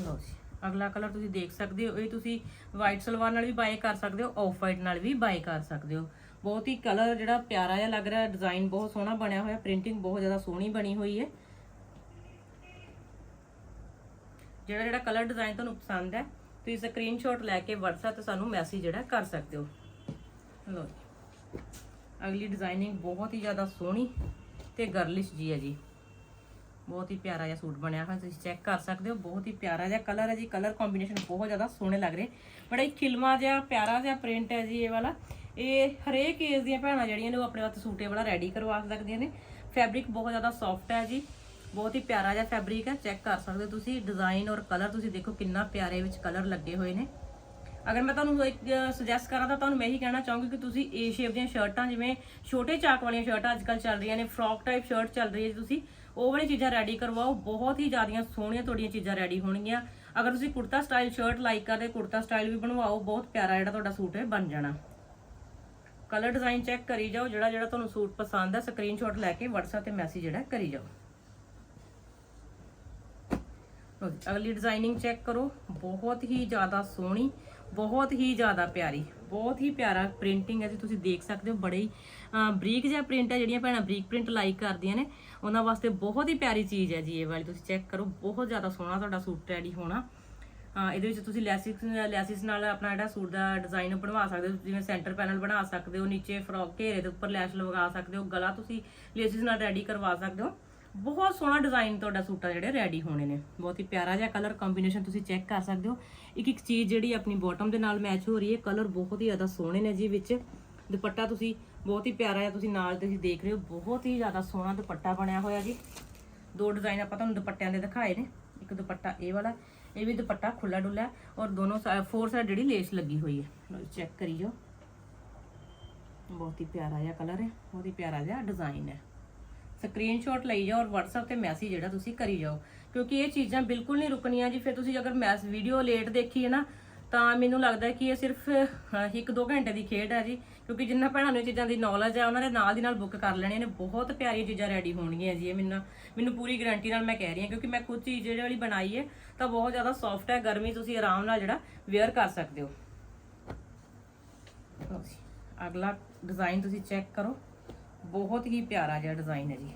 ਲਓ ਜੀ, ਅਗਲਾ ਕਲਰ ਤੁਸੀਂ ਦੇਖ ਸਕਦੇ ਹੋ। ਇਹ ਤੁਸੀਂ ਵਾਈਟ ਸਲਵਾਰ ਨਾਲ ਵੀ ਬਾਏ ਕਰ ਸਕਦੇ ਹੋ ਆਫ ਵਾਈਟ ਨਾਲ ਵੀ ਬਾਏ ਕਰ ਸਕਦੇ ਹੋ। ਬਹੁਤ ਹੀ ਕਲਰ ਜਿਹੜਾ ਪਿਆਰਾ ਜਿਹਾ ਲੱਗ ਰਿਹਾ ਡਿਜ਼ਾਈਨ ਬਹੁਤ ਸੋਹਣਾ ਬਣਿਆ ਹੋਇਆ ਪ੍ਰਿੰਟਿੰਗ ਬਹੁਤ ਜ਼ਿਆਦਾ ਸੋਹਣੀ ਬਣੀ ਹੋਈ ਹੈ। ਜਿਹੜਾ ਜਿਹੜਾ ਕਲਰ ਡਿਜ਼ਾਈਨ ਤੁਹਾਨੂੰ ਪਸੰਦ ਹੈ, ਤੁਸੀਂ ਸਕਰੀਨਸ਼ਾਟ ਲੈ ਕੇ WhatsApp ਤੇ ਸਾਨੂੰ ਮੈਸੇਜ ਜਿਹੜਾ ਕਰ ਸਕਦੇ ਹੋ। ਲੋ ਅਗਲੀ ਡਿਜ਼ਾਈਨਿੰਗ ਬਹੁਤ ਹੀ ਜ਼ਿਆਦਾ ਸੋਹਣੀ ਤੇ ਗਰਲਿਸ਼ ਜੀ ਹੈ ਜੀ। ਬਹੁਤ ਹੀ ਪਿਆਰਾ ਜਿਹਾ ਸੂਟ ਬਣਿਆ ਹੋਇਆ, ਤੁਸੀਂ ਚੈੱਕ ਕਰ ਸਕਦੇ ਹੋ। ਬਹੁਤ ਹੀ ਪਿਆਰਾ ਜਿਹਾ ਕਲਰ ਹੈ ਜੀ। ਕਲਰ ਕੰਬੀਨੇਸ਼ਨ ਬਹੁਤ ਜ਼ਿਆਦਾ ਸੋਹਣੇ ਲੱਗ ਰਹੇ। ਬੜਾ ਹੀ ਖਿਲਮਾ ਜਿਹਾ, ਪਿਆਰਾ ਜਿਹਾ ਪ੍ਰਿੰਟ ਹੈ ਜੀ ਇਹ ਵਾਲਾ। ਇਹ ਹਰੇਕ ਏਜ ਦੀਆਂ ਭੈਣਾਂ ਜਿਹੜੀਆਂ ਨੇ ਉਹ ਆਪਣੇ ਵਾਸਤੇ ਸੂਟੇ ਵਾਲਾ ਰੈਡੀ ਕਰਵਾ ਸਕਦੀਆਂ ਨੇ। ਫੈਬਰਿਕ ਬਹੁਤ ਜ਼ਿਆਦਾ ਸੌਫਟ ਹੈ ਜੀ। ਬਹੁਤ ਹੀ ਪਿਆਰਾ ਜਿਹਾ ਫੈਬਰਿਕ ਹੈ ਚੈੱਕ ਕਰ ਸਕਦੇ ਹੋ ਤੁਸੀਂ ਡਿਜ਼ਾਈਨ ਔਰ ਕਲਰ ਤੁਸੀਂ ਦੇਖੋ ਕਿੰਨਾ ਪਿਆਰੇ ਵਿੱਚ ਕਲਰ ਲੱਗੇ ਹੋਏ ਨੇ। ਅਗਰ ਮੈਂ ਤੁਹਾਨੂੰ ਇੱਕ ਸੁਜੈਸਟ ਕਰਾਂ ਤਾਂ ਤੁਹਾਨੂੰ ਮੈਂ ਇਹੀ ਕਹਿਣਾ ਚਾਹੂੰਗੀ ਕਿ ਤੁਸੀਂ ਏ ਸ਼ੇਪ ਦੀਆਂ ਸ਼ਰਟਾਂ ਜਿਵੇਂ ਛੋਟੇ ਚਾਕ ਵਾਲੀਆਂ ਸ਼ਰਟਾਂ ਅੱਜਕੱਲ ਚੱਲ ਰਹੀਆਂ ਨੇ ਫਰੋਕ ਟਾਈਪ ਸ਼ਰਟ ਚੱਲ ਰਹੀ ਹੈ ਜੀ ਤੁਸੀਂ, ਉਹ ਵਾਲੀ ਚੀਜ਼ਾਂ ਰੈਡੀ ਕਰਵਾਓ, ਬਹੁਤ ਹੀ ਜ਼ਿਆਦੀਆਂ ਸੋਹਣੀਆਂ ਤੁਹਾਡੀਆਂ ਚੀਜ਼ਾਂ ਰੈਡੀ ਹੋਣਗੀਆਂ। ਅਗਰ ਤੁਸੀਂ ਕੁੜਤਾ ਸਟਾਈਲ ਸ਼ਰਟ ਲਾਈਕ ਕਰਦੇ, ਕੁੜਤਾ ਸਟਾਈਲ ਵੀ ਬਣਵਾਓ, ਬਹੁਤ ਪਿਆਰਾ ਜਿਹੜਾ ਤੁਹਾਡਾ ਸੂਟ ਹੈ, ਬਣ ਜਾਣਾ। ਕਲਰ ਡਿਜ਼ਾਈਨ ਚੈੱਕ ਕਰੀ ਜਾਓ ਜਿਹੜਾ ਜਿਹੜਾ ਤੁਹਾਨੂੰ ਸੂਟ ਪਸੰਦ ਹੈ ਸਕਰੀਨਸ਼ਾਟ ਲੈ ਕੇ WhatsApp ਤੇ ਮੈਸੇਜ ਜਿਹੜਾ ਕਰੀ ਜਾਓ ਲਓ ਜੀ, ਅਗਲੀ ਡਿਜ਼ਾਈਨਿੰਗ ਚੈੱਕ ਕਰੋ। ਬਹੁਤ ਹੀ ਜ਼ਿਆਦਾ ਸੋਹਣੀ, ਬਹੁਤ ਹੀ ਜ਼ਿਆਦਾ ਪਿਆਰੀ, ਬਹੁਤ ਹੀ ਪਿਆਰਾ ਪ੍ਰਿੰਟਿੰਗ ਹੈ ਜੀ, ਤੁਸੀਂ ਦੇਖ ਸਕਦੇ ਹੋ, ਬੜੇ ਹੀ ਬਰੀਕ ਜਿਹਾ ਪ੍ਰਿੰਟ ਹੈ, ਜਿਹੜੀਆਂ ਭੈਣਾਂ ਬਰੀਕ ਪ੍ਰਿੰਟ ਲਾਈਕ ਕਰਦੀਆਂ ਨੇ, ਉਹਨਾਂ ਵਾਸਤੇ ਬਹੁਤ ਹੀ ਪਿਆਰੀ ਚੀਜ਼ ਹੈ ਜੀ ਇਹ ਵਾਲੀ, ਤੁਸੀਂ ਚੈੱਕ ਕਰੋ, ਬਹੁਤ ਜ਼ਿਆਦਾ ਸੋਹਣਾ ਤੁਹਾਡਾ ਸੂਟ ਰੈਡੀ ਹੋਣਾ। ਇਹਦੇ ਵਿੱਚ ਤੁਸੀਂ ਲੈਸਿਸ ਲੈਸਿਸ ਨਾਲ ਆਪਣਾ ਜਿਹੜਾ ਸੂਟ ਦਾ ਡਿਜ਼ਾਈਨ ਬਣਵਾ ਸਕਦੇ ਹੋ, ਜਿਵੇਂ ਸੈਂਟਰ ਪੈਨਲ ਬਣਾ ਸਕਦੇ ਹੋ, ਨੀਚੇ ਫਰੋਕ ਘੇਰੇ ਦੇ ਉੱਪਰ ਲੈਸ਼ ਲਗਾ ਸਕਦੇ ਹੋ, ਗਲਾ ਤੁਸੀਂ ਲੈਸਿਸ ਨਾਲ ਰੈਡੀ ਕਰਵਾ ਸਕਦੇ ਹੋ। ਬਹੁਤ ਸੋਹਣਾ ਡਿਜ਼ਾਈਨ ਤੁਹਾਡਾ ਸੂਟਾ ਜਿਹੜੇ ਰੈਡੀ ਹੋਣੇ ਨੇ। ਬਹੁਤ ਹੀ ਪਿਆਰਾ ਜਿਹਾ ਕਲਰ ਕੰਬੀਨੇਸ਼ਨ ਤੁਸੀਂ ਚੈੱਕ ਕਰ ਸਕਦੇ ਹੋ। ਇੱਕ ਇੱਕ ਚੀਜ਼ ਜਿਹੜੀ ਆਪਣੀ ਬਾਟਮ ਦੇ ਨਾਲ ਮੈਚ ਹੋ ਰਹੀ ਹੈ ਕਲਰ ਬਹੁਤ ਹੀ ਜ਼ਿਆਦਾ ਸੋਹਣੇ ਨੇ ਜੀ ਵਿੱਚ। ਦੁਪੱਟਾ ਤੁਸੀਂ ਬਹੁਤ ਹੀ ਪਿਆਰਾ ਜਿਹਾ ਤੁਸੀਂ ਨਾਲ ਤੁਸੀਂ ਦੇਖ ਰਹੇ ਹੋ, ਬਹੁਤ ਹੀ ਜ਼ਿਆਦਾ ਸੋਹਣਾ ਦੁਪੱਟਾ ਬਣਿਆ ਹੋਇਆ ਜੀ। ਦੋ ਡਿਜ਼ਾਈਨ ਆਪਾਂ ਤੁਹਾਨੂੰ ਦੁਪੱਟਿਆਂ ਦੇ ਦਿਖਾਏ ਨੇ, ਇੱਕ ਦੁਪੱਟਾ ਇਹ ਵਾਲਾ, ਇਹ ਵੀ ਦੁਪੱਟਾ ਖੁੱਲਾ ਡੁੱਲਾ ਔਰ ਦੋਨੋਂ ਫੋਰ ਸਾਈਡ ਜਿਹੜੀ ਲੇਸ ਲੱਗੀ ਹੋਈ ਹੈ। ਚੈੱਕ ਕਰੀ ਜਾਓ ਬਹੁਤ ਹੀ ਪਿਆਰਾ ਜਿਹਾ ਕਲਰ ਹੈ, ਬਹੁਤ ਹੀ ਪਿਆਰਾ ਜਿਹਾ ਡਿਜ਼ਾਈਨ ਹੈ। ਸਕਰੀਨਸ਼ਾਟ ਲਈ ਜਾਓ ਔਰ WhatsApp ਤੇ ਮੈਸੇਜ ਜਿਹੜਾ ਤੁਸੀਂ ਕਰੀ ਜਾਓ। ਕਿਉਂਕਿ ਇਹ ਚੀਜ਼ਾਂ ਬਿਲਕੁਲ ਨਹੀਂ ਰੁਕਣੀਆਂ ਜੀ। ਫਿਰ ਤੁਸੀਂ ਅਗਰ ਮੈਸ ਵੀਡੀਓ ਲੇਟ ਦੇਖੀ ਹੈ ਨਾ, ਤਾਂ ਮੈਨੂੰ ਲੱਗਦਾ ਕਿ ਇਹ ਸਿਰਫ 1-2 ਘੰਟੇ ਦੀ ਖੇਡ ਹੈ ਜੀ। ਕਿਉਂਕਿ ਜਿੰਨਾ ਭੈਣਾਂ ਨੂੰ ਇਹ ਚੀਜ਼ਾਂ ਦੀ ਨੌਲੇਜ ਹੈ, ਉਹਨਾਂ ਦੇ ਨਾਲ ਦੀ ਨਾਲ ਬੁੱਕ ਕਰ ਲੈਣੀਆਂ ਨੇ। ਬਹੁਤ ਪਿਆਰੀਆਂ ਚੀਜ਼ਾਂ ਰੈਡੀ ਹੋਣਗੀਆਂ ਜੀ। ਇਹ ਮੈਨੂੰ ਮੈਨੂੰ ਪੂਰੀ ਗਾਰੰਟੀ ਨਾਲ ਮੈਂ ਕਹਿ ਰਹੀ ਹਾਂ। ਕਿਉਂਕਿ ਮੈਂ ਕੁਝ ਚੀਜ਼ ਜਿਹੜੀ ਵਾਲੀ ਬਣਾਈ ਹੈ, ਤਾਂ ਬਹੁਤ ਜ਼ਿਆਦਾ ਸੌਫਟ ਹੈ। ਗਰਮੀ ਤੁਸੀਂ ਆਰਾਮ ਨਾਲ ਜਿਹੜਾ ਵੇਅਰ ਕਰ ਸਕਦੇ ਹੋ। ਅਗਲਾ ਡਿਜ਼ਾਈਨ ਤੁਸੀਂ ਚੈੱਕ ਕਰੋ। ਬਹੁਤ ਹੀ ਪਿਆਰਾ ਜਿਹਾ ਡਿਜ਼ਾਈਨ ਹੈ ਜੀ।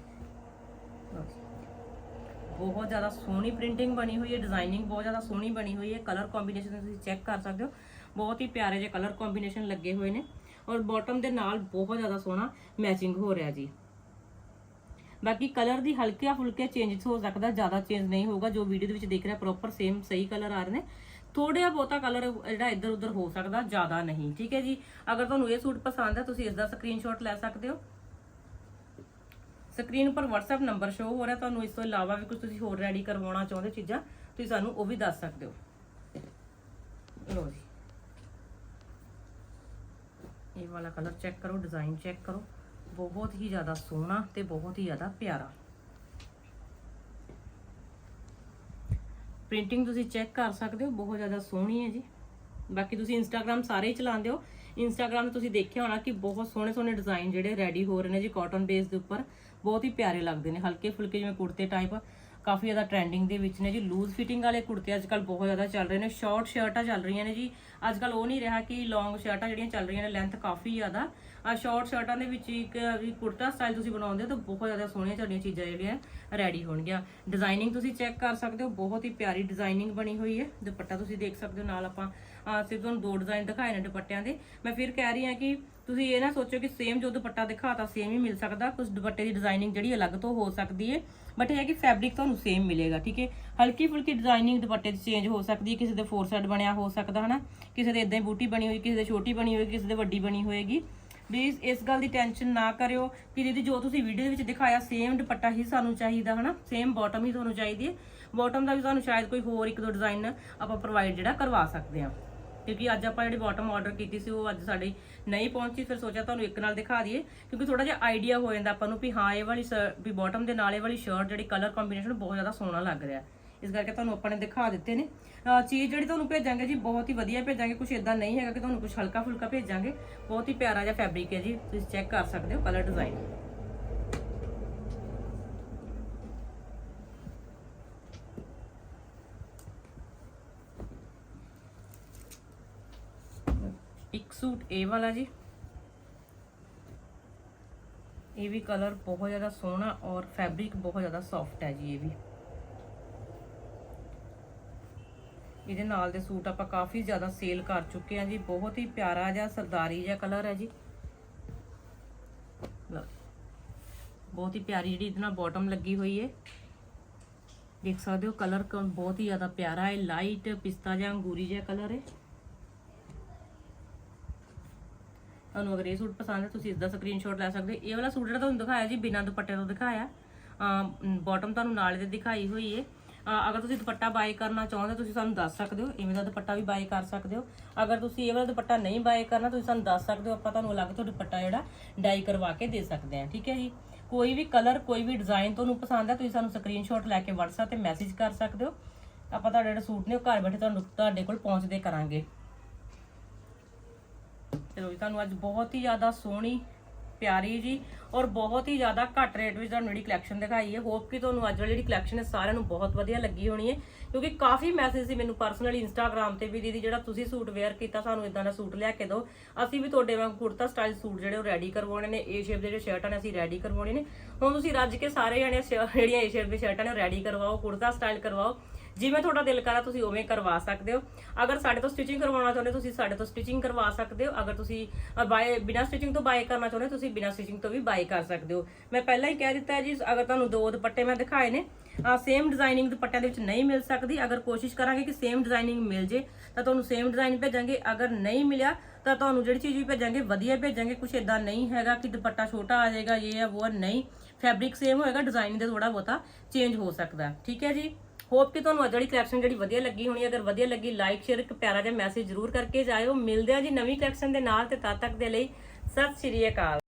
ਬਹੁਤ ਜ਼ਿਆਦਾ ਸੋਹਣੀ ਪ੍ਰਿੰਟਿੰਗ ਬਣੀ ਹੋਈ ਹੈ ਡਿਜ਼ਾਈਨਿੰਗ ਬਹੁਤ ਜ਼ਿਆਦਾ ਸੋਹਣੀ ਬਣੀ ਹੋਈ ਹੈ। ਕਲਰ ਕੰਬੀਨੇਸ਼ਨ ਤੁਸੀਂ ਚੈੱਕ ਕਰ ਸਕਦੇ ਹੋ। ਬਹੁਤ ਹੀ ਪਿਆਰੇ ਜਿਹੇ ਕਲਰ ਕੰਬੀਨੇਸ਼ਨ ਲੱਗੇ ਹੋਏ ਨੇ ਔਰ ਬਾਟਮ ਦੇ ਨਾਲ ਬਹੁਤ ਜ਼ਿਆਦਾ ਸੋਹਣਾ ਮੈਚਿੰਗ ਹੋ ਰਿਹਾ ਜੀ। ਬਾਕੀ ਕਲਰ ਦੀ ਹਲਕਿਆ ਫੁਲਕਿਆ ਚੇਂਜਸ ਹੋ ਸਕਦਾ, ਜ਼ਿਆਦਾ ਚੇਂਜ ਨਹੀਂ ਹੋਊਗਾ। ਜੋ ਵੀਡੀਓ ਦੇ ਵਿੱਚ ਦੇਖ ਰਿਹਾ ਪ੍ਰੋਪਰ ਸੇਮ ਸਹੀ ਕਲਰ ਆ ਰਹੇ ਨੇ। ਥੋੜ੍ਹਾ ਬਹੁਤਾ ਕਲਰ ਜਿਹੜਾ ਇੱਧਰ ਉੱਧਰ ਹੋ ਸਕਦਾ, ਜ਼ਿਆਦਾ ਨਹੀਂ। ਠੀਕ ਹੈ ਜੀ? ਅਗਰ ਤੁਹਾਨੂੰ ਇਹ ਸੂਟ ਪਸੰਦ ਹੈ, ਤੁਸੀਂ ਇਸ ਦਾ ਸਕਰੀਨਸ਼ਾਟ ਲੈ ਸਕਦੇ ਹੋ। ਸਕਰੀਨ ਉੱਪਰ WhatsApp ਨੰਬਰ ਸ਼ੋ ਹੋ ਰਿਹਾ, ਤੁਹਾਨੂੰ ਇਸ ਤੋਂ ਇਲਾਵਾ ਵੀ ਕੁਝ ਤੁਸੀਂ ਹੋਰ ਰੈਡੀ ਕਰਵਾਉਣਾ ਚਾਹੁੰਦੇ ਚੀਜ਼ਾਂ, ਤੁਸੀਂ ਸਾਨੂੰ ਉਹ ਵੀ ਦੱਸ ਸਕਦੇ ਹੋ। ਲੋ ਜੀ। ਇਹ ਵਾਲਾ ਕਲਰ ਚੈੱਕ ਕਰੋ ਡਿਜ਼ਾਈਨ ਚੈੱਕ ਕਰੋ। ਬਹੁਤ ਹੀ ਜ਼ਿਆਦਾ ਸੋਹਣਾ ਤੇ ਬਹੁਤ ਹੀ ਜ਼ਿਆਦਾ ਪਿਆਰਾ। ਪ੍ਰਿੰਟਿੰਗ ਤੁਸੀਂ ਚੈੱਕ ਕਰ ਸਕਦੇ ਹੋ, ਬਹੁਤ ਜ਼ਿਆਦਾ ਸੋਹਣੀ ਹੈ ਜੀ। ਬਾਕੀ ਤੁਸੀਂ ਇੰਸਟਾਗ੍ਰam ਸਾਰੇ ਹੀ ਚਲਾਉਂਦੇ ਹੋ। ਇੰਸਟਾਗ੍ਰam ਤੇ ਤੁਸੀਂ ਦੇਖਿਆ ਹੋਣਾ ਕਿ ਬਹੁਤ ਸੋਹਣੇ ਸੋਹਣੇ ਡਿਜ਼ਾਈਨ ਜਿਹੜੇ ਰੈਡੀ ਹੋ ਰਹੇ ਨੇ ਜੀ ਕਾਟਨ ਬੇਸ ਦੇ ਉੱਪਰ। ਬਹੁਤ ਹੀ ਪਿਆਰੇ ਲੱਗਦੇ ਨੇ, ਹਲਕੇ ਫੁਲਕੇ ਜਿਵੇਂ ਕੁੜਤੇ ਟਾਈਪ ਕਾਫੀ ਜ਼ਿਆਦਾ ਟ੍ਰੈਂਡਿੰਗ ਦੇ ਵਿੱਚ ਨੇ ਜੀ। ਲੂਜ਼ ਫਿਟਿੰਗ ਵਾਲੇ ਕੁੜਤੇ ਅੱਜ ਅੱਜਕੱਲ ਬਹੁਤ ਜ਼ਿਆਦਾ ਚੱਲ ਰਹੇ ਨੇ ਸ਼ਾਰਟ ਸ਼ਰਟਾਂ ਚੱਲ ਰਹੀਆਂ ਨੇ ਜੀ। ਅੱਜ ਅੱਜਕੱਲ ਉਹ ਨਹੀਂ ਰਿਹਾ ਕਿ ਲੌਂਗ ਸ਼ਰਟਾਂ ਜਿਹੜੀਆਂ ਚੱਲ ਰਹੀਆਂ ਨੇ ਲੈਂਥ ਕਾਫੀ ਜ਼ਿਆਦਾ ਆ ਸ਼ਾਰਟ ਸ਼ਰਟਾਂ ਦੇ ਵਿੱਚ ਇੱਕ ਵੀ ਕੁੜਤਾ ਸਟਾਈਲ ਤੁਸੀਂ ਬਣਾਉਂਦੇ ਹੋ ਤਾਂ ਬਹੁਤ ਜ਼ਿਆਦਾ ਸੋਹਣੀਆਂ ਤੁਹਾਡੀਆਂ ਚੀਜ਼ਾਂ ਜਿਹੜੀਆਂ ਰੈਡੀ ਹੋਣਗੀਆਂ। ਡਿਜ਼ਾਈਨਿੰਗ ਤੁਸੀਂ ਚੈੱਕ ਕਰ ਸਕਦੇ ਹੋ, ਬਹੁਤ ਹੀ ਪਿਆਰੀ ਡਿਜ਼ਾਈਨਿੰਗ ਬਣੀ ਹੋਈ ਹੈ। ਦੁਪੱਟਾ ਤੁਸੀਂ ਦੇਖ ਸਕਦੇ ਹੋ, ਨਾਲ ਆਪਾਂ, ਆ, ਸਿਰਫ ਤੁਹਾਨੂੰ ਦੋ ਡਿਜ਼ਾਈਨ ਦਿਖਾਏ ਨੇ ਦੁਪੱਟਿਆਂ ਦੇ। ਮੈਂ ਫਿਰ ਕਹਿ ਰਹੀ ਹਾਂ ਕਿ ਤੁਸੀਂ ਇਹ ਨਾ ਸੋਚੋ ਕਿ ਸੇਮ ਜੋ ਦੁਪੱਟਾ ਦਿਖਾਤਾ ਸੇਮ ਹੀ ਮਿਲ ਸਕਦਾ। ਕੁਝ ਦੁਪੱਟੇ ਦੀ ਡਿਜ਼ਾਈਨਿੰਗ ਜਿਹੜੀ ਅਲੱਗ ਤੋਂ ਹੋ ਸਕਦੀ ਹੈ ਬਟ ਇਹ ਹੈ ਕਿ ਫੈਬਰਿਕ ਤੁਹਾਨੂੰ ਸੇਮ ਮਿਲੇਗਾ, ਠੀਕ ਹੈ? ਹਲਕੀ ਫੁਲਕੀ ਡਿਜ਼ਾਈਨਿੰਗ ਦੁਪੱਟੇ 'ਚ ਚੇਂਜ ਹੋ ਸਕਦੀ ਹੈ। ਕਿਸੇ ਦੇ ਫੋਰ ਸਾਈਡ ਬਣਿਆ ਹੋ ਸਕਦਾ, ਹਨਾ? ਕਿਸੇ ਦੇ ਇਦਾਂ ਹੀ ਬੂਟੀ ਬਣੀ ਹੋਈ, ਕਿਸੇ ਦੇ ਛੋਟੀ ਬਣੀ ਹੋਈ, ਕਿਸੇ ਦੇ ਵੱਡੀ ਬਣੀ ਹੋਏਗੀ। ਪਲੀਜ਼ ਇਸ ਗੱਲ ਦੀ ਟੈਨਸ਼ਨ ਨਾ ਕਰਿਓ ਕਿ ਦੀਦੀ ਜੋ ਤੁਸੀਂ ਵੀਡੀਓ ਦੇ ਵਿੱਚ ਦਿਖਾਇਆ ਸੇਮ ਦੁਪੱਟਾ ਹੀ ਸਾਨੂੰ ਚਾਹੀਦਾ, ਹਨਾ? ਸੇਮ ਬਾਟਮ ਹੀ ਤੁਹਾਨੂੰ ਚਾਹੀਦੀ ਹੈ। ਬਾਟਮ ਦਾ ਵੀ ਤੁਹਾਨੂੰ ਸ਼ਾਇਦ ਕੋਈ ਹੋਰ ਇੱਕ ਦੋ ਡਿਜ਼ਾਈਨ ਆਪਾਂ ਪ੍ਰੋਵਾਈਡ ਜਿਹੜਾ ਕਰਵਾ ਸਕਦੇ ਹਾਂ। ਕਿਉਂਕਿ ਅੱਜ ਆਪਾਂ ਜਿਹੜੀ ਬਾਟਮ ਆਰਡਰ ਕੀਤੀ ਸੀ, ਉਹ ਅੱਜ ਸਾਡੇ ਨਹੀਂ ਪਹੁੰਚੀ। ਫਿਰ ਸੋਚਿਆ ਤੁਹਾਨੂੰ ਇੱਕ ਨਾਲ ਦਿਖਾ ਦਈਏ, ਕਿਉਂਕਿ ਥੋੜਾ ਜਿਹਾ ਆਈਡੀਆ ਹੋ ਜਾਂਦਾ ਆਪਾਂ ਨੂੰ ਵੀ ਹਾਂ, ਇਹ ਵਾਲੀ ਸ- ਵੀ ਬਾਟਮ ਦੇ ਨਾਲ ਇਹ ਵਾਲੀ ਸ਼ਰਟ ਜਿਹੜੀ ਕਲਰ ਕੰਬੀਨੇਸ਼ਨ ਬਹੁਤ ਜ਼ਿਆਦਾ ਸੋਹਣਾ ਲੱਗ ਰਿਹਾ। ਇਸ ਕਰਕੇ ਤੁਹਾਨੂੰ ਆਪਾਂ ਨੇ ਦਿਖਾ ਦਿੱਤੇ ਨੇ। ਚੀਜ਼ ਜਿਹੜੀ ਤੁਹਾਨੂੰ ਭੇਜਾਂਗੇ ਜੀ, ਬਹੁਤ ਹੀ ਵਧੀਆ ਭੇਜਾਂਗੇ। ਕੁਝ ਇਦਾਂ ਨਹੀਂ ਹੈਗਾ ਕਿ ਤੁਹਾਨੂੰ ਕੁਝ ਹਲਕਾ ਫੁਲਕਾ ਭੇਜਾਂਗੇ। ਬਹੁਤ ਹੀ ਪਿਆਰਾ ਜਿਹਾ ਫੈਬਰਿਕ ਹੈ ਜੀ। ਤੁਸੀਂ ਚੈੱਕ ਕਰ ਸਕਦੇ ਹੋ ਕਲਰ ਡਿਜ਼ਾਈਨ ਇੱਕ ਸੂਟ ਇਹ ਵਾਲਾ ਜੀ। ਇਹ ਵੀ ਕਲਰ ਬਹੁਤ ਜ਼ਿਆਦਾ ਸੋਹਣਾ ਔਰ ਫੈਬਰਿਕ ਬਹੁਤ ਜ਼ਿਆਦਾ ਸੌਫਟ ਹੈ ਜੀ, ਇਹ ਵੀ। ਇਹਦੇ ਨਾਲ ਦੇ ਸੂਟ ਆਪਾਂ ਕਾਫੀ ਜ਼ਿਆਦਾ ਸੇਲ ਕਰ ਚੁੱਕੇ ਹਾਂ ਜੀ। ਬਹੁਤ ਹੀ ਪਿਆਰਾ ਜਿਹਾ ਸਰਦਾਰੀ ਜਿਹਾ ਕਲਰ ਹੈ ਜੀ। ਬਹੁਤ ਹੀ ਪਿਆਰੀ ਜਿਹੜੀ ਇਹਦੇ ਨਾਲ ਬਾਟਮ ਲੱਗੀ ਹੋਈ ਹੈ। ਦੇਖ ਸਕਦੇ ਹੋ ਕਲਰ ਬਹੁਤ ਹੀ ਜ਼ਿਆਦਾ ਪਿਆਰਾ ਹੈ। ਲਾਈਟ ਪਿਸਤਾ ਜਾਂ ਅੰਗੂਰੀ ਜਿਹਾ ਕਲਰ ਹੈ। ਤੁਹਾਨੂੰ ਅਗਰ ਇਹ ਸੂਟ ਪਸੰਦ ਹੈ, ਤੁਸੀਂ ਇਸ ਦਾ ਸਕਰੀਨਸ਼ਾਟ ਲੈ ਸਕਦੇ ਹੋ। ਇਹ ਵਾਲਾ ਸੂਟ ਜਿਹੜਾ ਤੁਹਾਨੂੰ ਦਿਖਾਇਆ ਜੀ, ਬਿਨਾਂ ਦੁਪੱਟੇ ਤੋਂ ਦਿਖਾਇਆ ਬਾਟਮ ਤੁਹਾਨੂੰ ਨਾਲ ਦੇ ਦਿਖਾਈ ਹੋਈ ਹੈ। ਅਗਰ ਤੁਸੀਂ ਦੁਪੱਟਾ ਬਾਈ ਕਰਨਾ ਚਾਹੁੰਦੇ ਹੋ, ਤੁਸੀਂ ਸਾਨੂੰ ਦੱਸ ਸਕਦੇ ਹੋ। ਇਵੇਂ ਦਾ ਦੁਪੱਟਾ ਵੀ ਬਾਏ ਕਰ ਸਕਦੇ ਹੋ। ਅਗਰ ਤੁਸੀਂ ਇਹ ਵਾਲਾ ਦੁਪੱਟਾ ਨਹੀਂ ਬਾਏ ਕਰਨਾ, ਤੁਸੀਂ ਸਾਨੂੰ ਦੱਸ ਸਕਦੇ ਹੋ, ਆਪਾਂ ਤੁਹਾਨੂੰ ਅਲੱਗ ਤੋਂ ਦੁਪੱਟਾ ਜਿਹੜਾ ਡਾਈ ਕਰਵਾ ਕੇ ਦੇ ਸਕਦੇ ਹਾਂ। ਠੀਕ ਹੈ ਜੀ? ਕੋਈ ਵੀ ਕਲਰ ਕੋਈ ਵੀ ਡਿਜ਼ਾਈਨ ਤੁਹਾਨੂੰ ਪਸੰਦ ਹੈ, ਤੁਸੀਂ ਸਾਨੂੰ ਸਕਰੀਨਸ਼ਾਟ ਲੈ ਕੇ WhatsApp ਤੇ ਮੈਸੇਜ ਕਰ ਸਕਦੇ ਹੋ। ਆਪਾਂ ਤੁਹਾਡੇ ਜਿਹੜੇ ਸੂਟ ਨੇ, ਉਹ ਘਰ ਬੈਠੇ ਤੁਹਾਨੂੰ ਤੁਹਾਡੇ ਕੋਲ ਪਹੁੰਚਦੇ ਕਰਾਂਗੇ। ਚਲੋ ਜੀ, ਤੁਹਾਨੂੰ ਅੱਜ ਬਹੁਤ ਹੀ ਜ਼ਿਆਦਾ ਸੋਹਣੀ, ਪਿਆਰੀ ਜੀ ਔਰ ਬਹੁਤ ਹੀ ਜ਼ਿਆਦਾ ਘੱਟ ਰੇਟ ਵਿੱਚ ਤੁਹਾਨੂੰ ਜਿਹੜੀ ਕਲੈਕਸ਼ਨ ਦਿਖਾਈ ਹੈ ਹੋਪ ਕਿ ਤੁਹਾਨੂੰ ਅੱਜ ਵਾਲੀ ਜਿਹੜੀ ਕਲੈਕਸ਼ਨ ਹੈ, ਸਾਰਿਆਂ ਨੂੰ ਬਹੁਤ ਵਧੀਆ ਲੱਗੀ ਹੋਣੀ ਹੈ, ਕਿਉਂਕਿ ਕਾਫੀ ਮੈਸੇਜ ਸੀ ਮੈਨੂੰ ਪਰਸਨਲੀ ਇੰਸਟਾਗ੍ਰam ਤੇ ਵੀ ਦੀਦੀ, ਜਿਹੜਾ ਤੁਸੀਂ ਸੂਟ ਵੇਅਰ ਕੀਤਾ, ਸਾਨੂੰ ਇਦਾਂ ਦਾ ਸੂਟ ਲਿਆ ਕੇ ਦਿਓ। ਅਸੀਂ ਵੀ ਤੁਹਾਡੇ ਵਾਂਗ ਕੁੜਤਾ ਸਟਾਈਲ ਸੂਟ ਜਿਹੜੇ ਉਹ ਰੈਡੀ ਕਰਵਾਉਣੇ ਨੇ ਏ ਸ਼ੇਪ ਦੇ ਜਿਹੜੇ ਸ਼ਰਟਾਂ ਨੇ, ਅਸੀਂ ਰੈਡੀ ਕਰਵਾਉਣੇ ਨੇ। ਹੁਣ ਤੁਸੀਂ ਰੱਜ ਕੇ ਸਾਰੇ ਜਣੇ ਸ਼- ਜਿਹੜੀਆਂ ਏ ਸ਼ੇਪ ਦੇ ਸ਼ਰਟਾਂ ਨੇ, ਉਹ ਰੈਡੀ ਕਰਵਾਓ, ਕੁੜਤਾ ਸਟਾਈਲ ਕਰਵਾਓ। ਜਿਵੇਂ ਤੁਹਾਡਾ ਦਿਲ ਕਰਾ ਤੁਸੀਂ ਉਵੇਂ ਕਰਵਾ ਸਕਦੇ ਹੋ। ਅਗਰ ਸਾਡੇ ਤੋਂ ਸਟਿਚਿੰਗ ਕਰਵਾਉਣਾ ਚਾਹੁੰਦੇ ਹੋ, ਤੁਸੀਂ ਸਾਡੇ ਤੋਂ ਸਟਿਚਿੰਗ ਕਰਵਾ ਸਕਦੇ ਹੋ। ਅਗਰ ਤੁਸੀਂ ਬਾਏ ਬਿਨਾ ਸਟਿਚਿੰਗ ਤੋਂ ਬਾਏ ਕਰਨਾ ਚਾਹੁੰਦੇ ਹੋ, ਤੁਸੀਂ ਬਿਨਾ ਸਟਿਚਿੰਗ ਤੋਂ ਵੀ ਬਾਏ ਕਰ ਸਕਦੇ ਹੋ। ਮੈਂ ਪਹਿਲਾਂ ਹੀ ਕਹਿ ਦਿੱਤਾ ਹੈ ਜੀ ਅਗਰ ਤੁਹਾਨੂੰ ਦੋ ਦੁਪੱਟੇ ਮੈਂ ਦਿਖਾਏ ਨੇ ਸੇਮ ਡਿਜ਼ਾਈਨਿੰਗ ਦੁਪੱਟਿਆਂ ਦੇ ਵਿੱਚ ਨਹੀਂ ਮਿਲ ਸਕਦੀ। ਅਗਰ ਕੋਸ਼ਿਸ਼ ਕਰਾਂਗੇ ਕਿ ਸੇਮ ਡਿਜ਼ਾਈਨਿੰਗ ਮਿਲ ਜੇ ਤਾਂ ਤੁਹਾਨੂੰ ਸੇਮ ਡਿਜ਼ਾਈਨ ਭੇਜਾਂਗੇ। ਅਗਰ ਨਹੀਂ ਮਿਲਿਆ ਤਾਂ ਤੁਹਾਨੂੰ ਜਿਹੜੀ ਚੀਜ਼ ਵੀ ਭੇਜਾਂਗੇ ਵਧੀਆ ਭੇਜਾਂਗੇ। ਕੁਝ ਇਦਾਂ ਨਹੀਂ ਹੈਗਾ ਕਿ ਦੁਪੱਟਾ ਛੋਟਾ ਆ ਜਾਏਗਾ ਇਹ ਹੈ ਉਹ ਹੈ, ਨਹੀਂ। ਫੈਬਰਿਕ ਸੇਮ ਹੋਏਗਾ ਡਿਜ਼ਾਈਨ ਦੇ ਥੋੜਾ ਬਹੁਤਾ ਚੇਂਜ ਹੋ ਸਕਦਾ। ਠੀਕ ਹੈ ਜੀ? ਹੋਪ ਕਿ ਤੁਹਾਨੂੰ ਅੱਜ ਵਾਲੀ ਕਲੈਕਸ਼ਨ ਜਿਹੜੀ ਵਧੀਆ ਲੱਗੀ ਹੋਣੀ, ਅਗਰ ਵਧੀਆ ਲੱਗੀ ਲਾਈਕ ਸ਼ੇਅਰ ਇੱਕ ਪਿਆਰਾ ਜਿਹਾ ਮੈਸੇਜ ਜ਼ਰੂਰ ਕਰਕੇ ਜਾਇਓ। ਮਿਲਦੇ ਆ ਜੀ ਨਵੀਂ ਕਲੈਕਸ਼ਨ ਦੇ ਨਾਲ ਤੇ ਤਦ ਤੱਕ ਦੇ ਲਈ ਸਤਿ ਸ਼੍ਰੀ ਅਕਾਲ।